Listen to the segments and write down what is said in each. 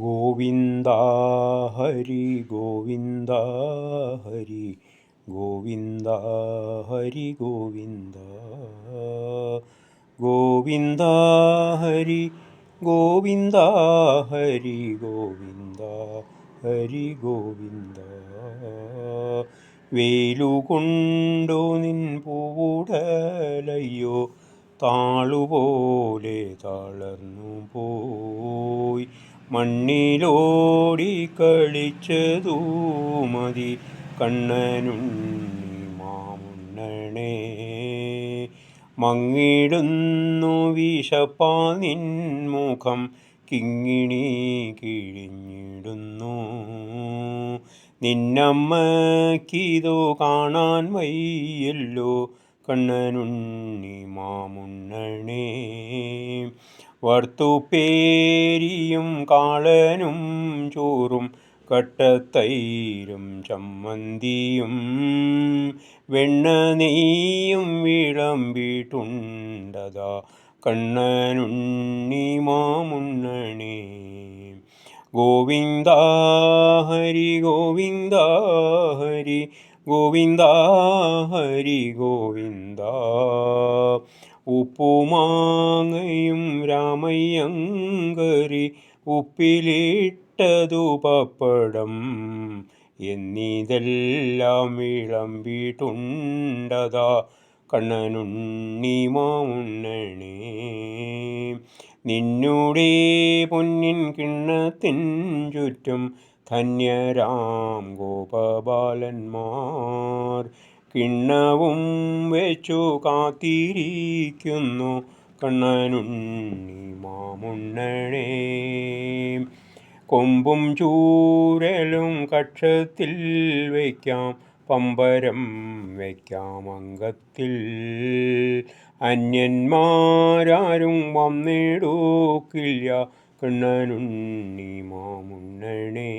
ഗോവിന്ദ ഹരി ഗോവിന്ദ ഹരി ഗോവിന്ദ ഹരി ഗോവിന്ദ ഗോവിന്ദ ഹരി ഗോവിന്ദ ഹരി ഗോവിന്ദ ഹരി ഗോവിന്ദ വേലുകൊണ്ടു നിൻ പൂടലയ്യോ താളുപോലെ തളർന്നു പോയി. മണ്ണിലോടി കളിച്ചതൂ മതി. കണ്ണനുണ്ണി മാമുണ്ണണേ. മങ്ങിടുന്നു വിശപ്പാ നിൻമുഖം കിങ്ങിണി കിഴിഞ്ഞിടുന്നു. നിന്നമ്മക്കിതു കാണാൻ വയ്യല്ലോ. കണ്ണനുണ്ണി മാമുണ്ണണേ. വറുത്തുപേരിയും കാളനും ചോറും കട്ടത്തൈരും ചമ്മന്തിയും വെണ്ണ നെയ്യും വിളമ്പിട്ടുണ്ടതാ കണ്ണനുണ്ണി മാമുണ്ണണേ ഗോവിന്ദ ഹരി ഗോവിന്ദ ഹരി ഗോവിന്ദ ഹരി ഗോവിന്ദ. ഉപ്പുമാങ്ങയും രാമയ്യങ്കരി ഉപ്പിലിട്ടതു പപ്പടം. എന്നിതെല്ലാം വിളമ്പിട്ടുണ്ടതാ കണ്ണനുണ്ണി മാമുണ്ണണേ. നിന്നുടെ പൊന്നിൻ കിണ്ണത്തിൻ ചുറ്റും ധന്യരാം ഗോപബാലന്മാർ. കിണ്ണവും വെച്ചു കാത്തിരിക്കുന്നു. കണ്ണനുണ്ണി മാമുണ്ണണേ കൊമ്പും ചൂരലും കക്ഷത്തിൽ വയ്ക്കാം. പമ്പരം വയ്ക്കാം അംഗത്തിൽ. അന്യന്മാരാരും വന്നിടൂക്കില്ല. കണ്ണനുണ്ണി മാമുണ്ണണേ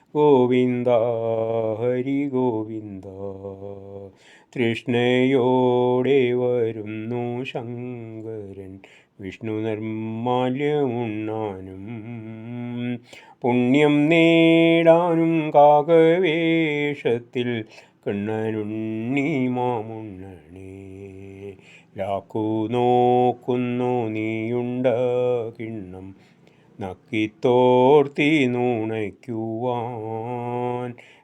ഗോവിന്ദ ഹരി ഗോവിന്ദ. തൃഷ്ണയോടെ വരുന്നു ശങ്കരൻ. വിഷ്ണു നിർമാല്യമുണ്ണാനും പുണ്യം നേടാനും കാകവേഷത്തിൽ കണ്ണനുണ്ണി മാമുണ്ണണേ ലാക്കു നോക്കുന്നു നീയുണ്ട കിണ്ണം നക്കിത്തോർത്തി നുണയ്ക്കുവാൻ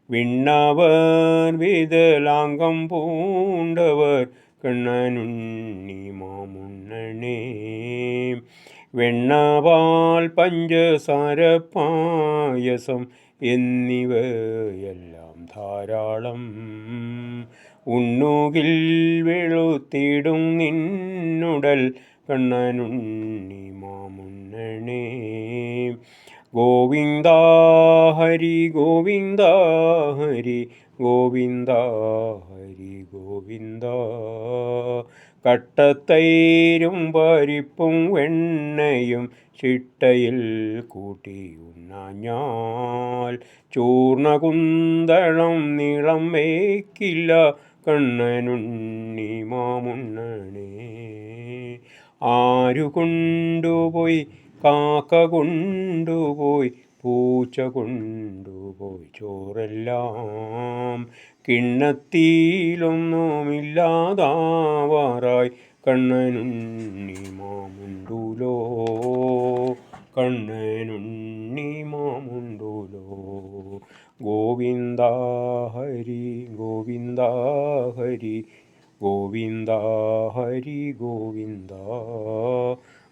വിണ്ണവർ വിതലാംഗം പൂണ്ടവർ കണ്ണനുണ്ണി മാമുണ്ണണേ വെണ്ണവാൽ പഞ്ചസാര പായസം എന്നിവയെല്ലാം ധാരാളം. ഉണ്ണുകിൽ വെളുത്തിടും നിന്നുടൽ കണ്ണനുണ്ണി മാമുണ്ണണേ ഗോവിന്ദ ഹരി ഗോവിന്ദ ഹരി ഗോവിന്ദ ഹരി ഗോവിന്ദ. കട്ടത്തൈരും പരിപ്പും വെണ്ണയും ചിട്ടയിൽ കൂട്ടി ചൂർണ ചൂർണകുന്തളം നീളം വേക്കില്ല കണ്ണനുണ്ണി മാമുണ്ണണേ. ആരു കൊണ്ടുപോയി കാക്ക കൊണ്ടുപോയി പൂച്ച കൊണ്ടുപോയി ചോറെല്ലാം കിണ്ണത്തിലൊന്നുമില്ലാതാവാറായി. കണ്ണനുണ്ണി മാമുണ്ടുലോ കണ്ണനുണ്ണി മാമുണ്ടുലോ. ഗോവിന്ദ ഹരി ഗോവിന്ദ ഹരി ഗോവിന്ദ ഹരി ഗോവിന്ദ.